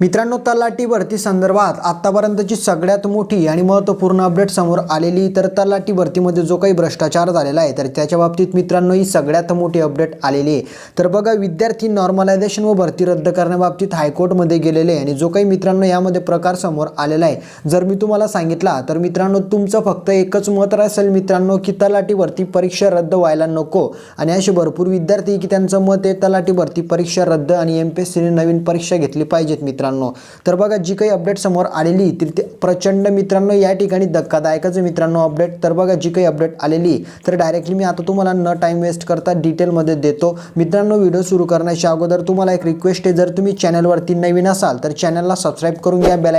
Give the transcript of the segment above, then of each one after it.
मित्रांनो तलाठी भरती संदर्भात आतापर्यंतची सगळ्यात मोठी आणि महत्त्वपूर्ण अपडेट समोर आलेली तर तलाठी भरतीमध्ये जो काही भ्रष्टाचार झालेला आहे तर त्याच्या बाबतीत मित्रांनो ही सगळ्यात मोठी अपडेट आलेली आहे. तर बघा विद्यार्थी नॉर्मलायझेशन व भरती रद्द करण्याबाबतीत हायकोर्टमध्ये गेलेले आहे आणि जो काही मित्रांनो यामध्ये प्रकार समोर आलेला आहे जर मी तुम्हाला सांगितला तर मित्रांनो तुमचं फक्त एकच मत असेल मित्रांनो की तलाठी भरती परीक्षा रद्द व्हायला नको. आणि असे भरपूर विद्यार्थी की त्यांचं मत आहे तलाठी भरती परीक्षा रद्द आणि एम पी एस सीने नवीन परीक्षा घेतली पाहिजेत मित्रांनो. तर बघा जी काही अपडेट समोर आलेली ती ते प्रचंड मित्रांनो या ठिकाणी धक्कादायकच मित्रांनो अपडेट तर बघा जी काही अपडेट आलेली तर डायरेक्टली मी आता तुम्हाला न टाईम वेस्ट करता डिटेलमध्ये देतो. मित्रांनो व्हिडिओ सुरू करण्याच्या अगोदर तुम्हाला एक रिक्वेस्ट आहे जर तुम्ही चॅनलवरती नवीन असाल तर चॅनलला सबस्क्राईब करून घ्या बेल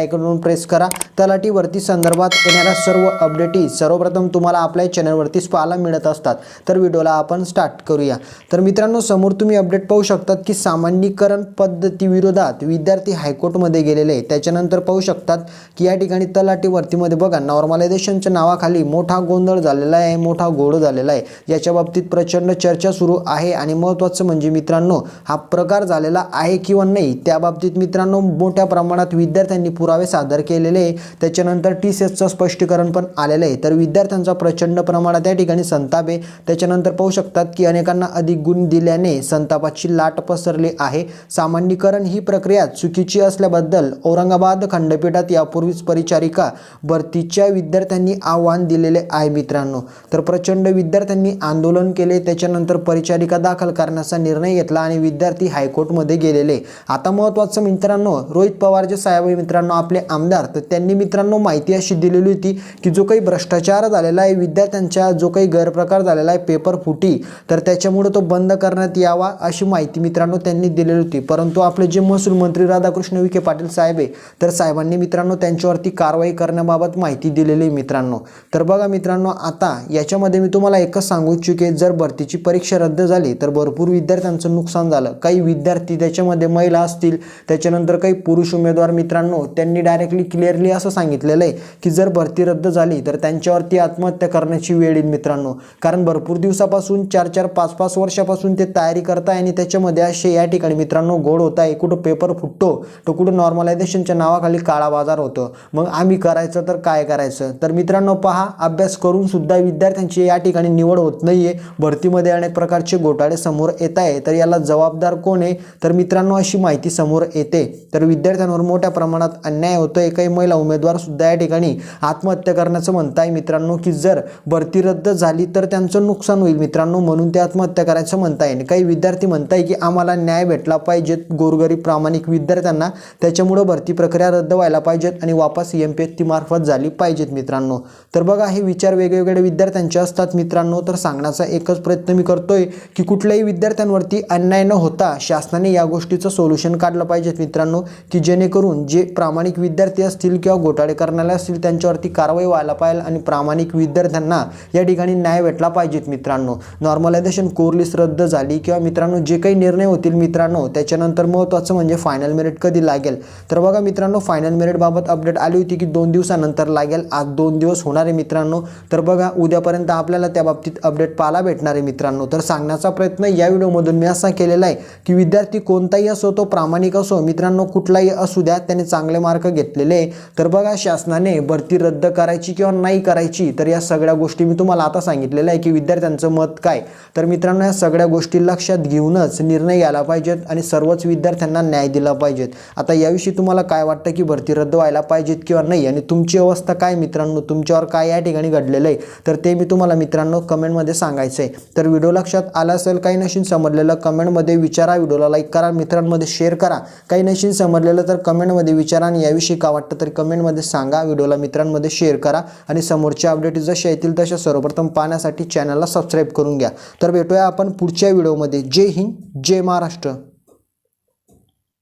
प्रेस करा. तलाटीवरती संदर्भात येणाऱ्या सर्व अपडेटी सर्वप्रथम तुम्हाला आपल्या चॅनलवरतीच पाहायला मिळत असतात. तर व्हिडिओला आपण स्टार्ट करूया. तर मित्रांनो समोर तुम्ही अपडेट पाहू शकतात की सामान्यीकरण पद्धतीविरोधात विद्यार्थी हाय हायकोर्टमध्ये गेलेले आहे त्याच्यानंतर पाहू शकतात की या ठिकाणी तलाठी भरतीमध्ये बघा नॉर्मलायझेशनच्या नावाखाली मोठा गोंधळ झालेला आहे मोठा घोळ झालेला आहे. याच्या बाबतीत प्रचंड चर्चा सुरू आहे आणि महत्त्वाचं म्हणजे मित्रांनो हा प्रकार झालेला आहे किंवा नाही त्या बाबतीत मित्रांनो मोठ्या प्रमाणात विद्यार्थ्यांनी पुरावे सादर केलेले आहे. त्याच्यानंतर टी सी एसचं स्पष्टीकरण पण आलेलं आहे. तर विद्यार्थ्यांचा प्रचंड प्रमाणात या ठिकाणी संताप आहे. त्याच्यानंतर पाहू शकतात की अनेकांना अधिक गुण दिल्याने संतापाची लाट पसरली आहे. सामान्यीकरण ही प्रक्रिया चुकीची असल्याबद्दल औरंगाबाद खंडपीठात यापूर्वीच परिचारिका भरतीच्या विद्यार्थ्यांनी आव्हान दिलेले आहे मित्रांनो. तर प्रचंड विद्यार्थ्यांनी आंदोलन केले त्याच्यानंतर परिचारिका दाखल करण्याचा निर्णय घेतला आणि विद्यार्थी हायकोर्टमध्ये गेलेले. आता महत्त्वाचं मित्रांनो रोहित पवार जे साहेब मित्रांनो आपले आमदार. तर त्यांनी मित्रांनो माहिती अशी दिलेली होती की जो काही भ्रष्टाचार झालेला आहे विद्यार्थ्यांच्या जो काही गैरप्रकार झालेला आहे पेपर फुटी तर त्याच्यामुळे तो बंद करण्यात यावा अशी माहिती मित्रांनो त्यांनी दिलेली होती. परंतु आपले जे महसूल मंत्री राधाकृष्ण विखे पाटील साहेब आहे. तर साहेबांनी मित्रांनो त्यांच्यावरती कारवाई करण्याबाबत माहिती दिलेली आहे मित्रांनो. तर बघा मित्रांनो आता याच्यामध्ये मी तुम्हाला एकच सांगू इच्छुके जर भरतीची परीक्षा रद्द झाली तर भरपूर विद्यार्थ्यांचं नुकसान झालं. काही विद्यार्थी त्याच्यामध्ये महिला असतील त्याच्यानंतर काही पुरुष उमेदवार मित्रांनो त्यांनी डायरेक्टली क्लिअरली असं सांगितलेलं आहे की जर भरती रद्द झाली तर त्यांच्यावरती आत्महत्या करण्याची वेळ येईल मित्रांनो. कारण भरपूर दिवसापासून चार चार पाच पाच वर्षापासून ते तयारी करताय आणि त्याच्यामध्ये असे या ठिकाणी मित्रांनो गोड होत आहे कुठं पेपर फुटतो तर कुठं नॉर्मलायझेशनच्या नावाखाली काळा बाजार होतो. मग आम्ही करायचं तर काय करायचं? तर मित्रांनो पहा अभ्यास करून सुद्धा विद्यार्थ्यांची या ठिकाणी निवड होत नाही आहे भरतीमध्ये अनेक प्रकारचे घोटाळे समोर येत आहे. तर याला जबाबदार कोण आहे? तर मित्रांनो अशी माहिती समोर येते. तर विद्यार्थ्यांवर मोठ्या प्रमाणात अन्याय होतोय. काही महिला उमेदवार सुद्धा या ठिकाणी आत्महत्या करण्याचं म्हणताय. मित्रांनो की जर भरती रद्द झाली तर त्यांचं नुकसान होईल. मित्रांनो म्हणून ते आत्महत्या करायचं म्हणताय. काही विद्यार्थी म्हणताय की आम्हाला न्याय भेटला पाहिजे. गोरगरीब प्रामाणिक विद्यार्थ्यांना त्याच्यामुळं भरती प्रक्रिया रद्द व्हायला पाहिजेत आणि वापस एम पी एस टी मार्फत झाली पाहिजेत मित्रांनो. तर बघा हे विचार वेगवेगळे विद्यार्थ्यांचे असतात मित्रांनो. तर सांगण्याचा एकच प्रयत्न मी करतोय की कुठल्याही विद्यार्थ्यांवरती अन्याय न होता शासनाने या गोष्टीचं सोल्युशन काढलं पाहिजेत मित्रांनो की जेणेकरून जे प्रामाणिक विद्यार्थी असतील किंवा घोटाळे करणारे असतील त्यांच्यावरती कारवाई व्हायला पाहिजे आणि प्रामाणिक विद्यार्थ्यांना या ठिकाणी न्याय भेटला पाहिजेत मित्रांनो. नॉर्मलायझेशन कोर्लिस रद्द झाली किंवा मित्रांनो जे काही निर्णय होतील मित्रांनो त्याच्यानंतर महत्त्वाचं म्हणजे फायनल मेरिट कधी लागेल. तर बघा मित्रांनो फायनल मेरिटबाबत अपडेट आली होती की दोन दिवसानंतर लागेल. आज दोन दिवस होणार आहे मित्रांनो. तर बघा उद्यापर्यंत आपल्याला त्या बाबतीत अपडेट पाहायला भेटणार आहे मित्रांनो. तर सांगण्याचा प्रयत्न या व्हिडिओमधून मी असा केलेला आहे की विद्यार्थी कोणताही असो तो प्रामाणिक असो मित्रांनो कुठलाही असू द्या त्याने चांगले मार्क घेतलेले आहे. तर बघा शासनाने भरती रद्द करायची किंवा नाही करायची तर या सगळ्या गोष्टी मी तुम्हाला आता सांगितलेल्या आहे की विद्यार्थ्यांचं मत काय. तर मित्रांनो या सगळ्या गोष्टी लक्षात घेऊनच निर्णय घ्यायला पाहिजेत आणि सर्वच विद्यार्थ्यांना न्याय दिला पाहिजेत. आता याविषयी तुम्हाला काय वाटतं की भरती रद्द व्हायला पाहिजेत किंवा नाही? आणि तुमची अवस्था काय मित्रांनो? तुमच्यावर काय या ठिकाणी घडलेलं आहे? तर ते मी तुम्हाला मित्रांनो कमेंटमध्ये सांगायचं आहे. तर व्हिडिओ लक्षात आला असेल काही नशीन समजलेलं कमेंटमध्ये विचारा. व्हिडिओला लाईक करा मित्रांमध्ये शेअर करा. काही नशीन समजलेलं तर कमेंटमध्ये विचारा आणि याविषयी का वाटतं तर कमेंटमध्ये सांगा. व्हिडिओला मित्रांमध्ये शेअर करा आणि समोरच्या अपडेट जशा येतील तशा सर्वप्रथम पाहण्यासाठी चॅनलला सबस्क्राईब करून घ्या. तर भेटूया आपण पुढच्या व्हिडिओमध्ये. जय हिंद जय महाराष्ट्र.